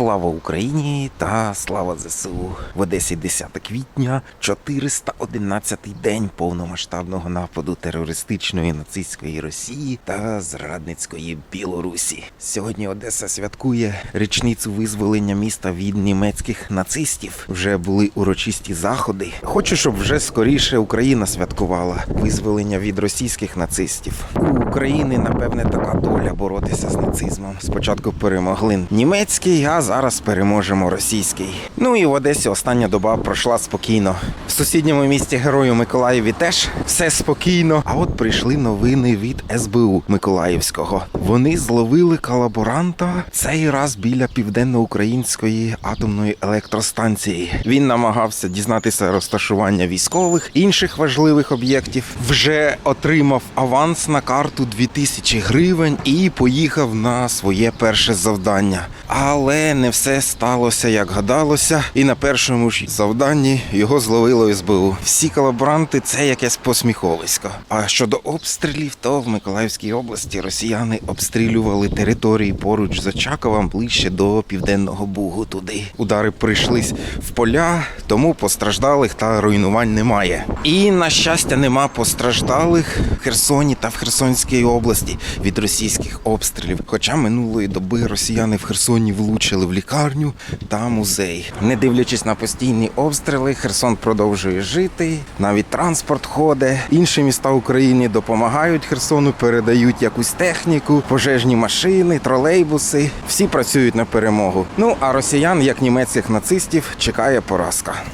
Слава Україні та слава ЗСУ в Одесі 10 квітня, 411-й день повномасштабного нападу терористичної нацистської Росії та зрадницької Білорусі. Сьогодні Одеса святкує річницю визволення міста від німецьких нацистів. Вже були урочисті заходи. Хочу, щоб вже скоріше Україна святкувала визволення від російських нацистів. У України, напевне, така доля боротися з нацизмом. Спочатку перемогли німецький, а зараз переможемо російський. Ну і в Одесі остання доба пройшла спокійно. В сусідньому місті Герою Миколаєві теж все спокійно. А от прийшли новини від СБУ Миколаївського. Вони зловили колаборанта цей раз біля південноукраїнської атомної електростанції. Він намагався дізнатися розташування військових інших важливих об'єктів. Вже отримав аванс на карту 2000 гривень і поїхав на своє перше завдання. Але не все сталося як гадалося, і на першому ж завданні його зловило СБУ. Всі колаборанти це якесь посміховисько. А щодо обстрілів, то в Миколаївській області росіяни обстрілювали території поруч з Очаковом ближче до південного бугу. Туди удари прийшлись в поля, тому постраждалих та руйнувань немає. І на щастя, нема постраждалих в Херсоні та в Херсонській області від російських обстрілів. Хоча минулої доби росіяни в Херсоні влучили в лікарню та музей. Не дивлячись на постійні обстріли, Херсон продовжує жити. Навіть транспорт ходить. Інші міста України допомагають Херсону, передають якусь техніку, пожежні машини, тролейбуси. Всі працюють на перемогу. Ну а росіян, як німецьких нацистів, чекає поразка.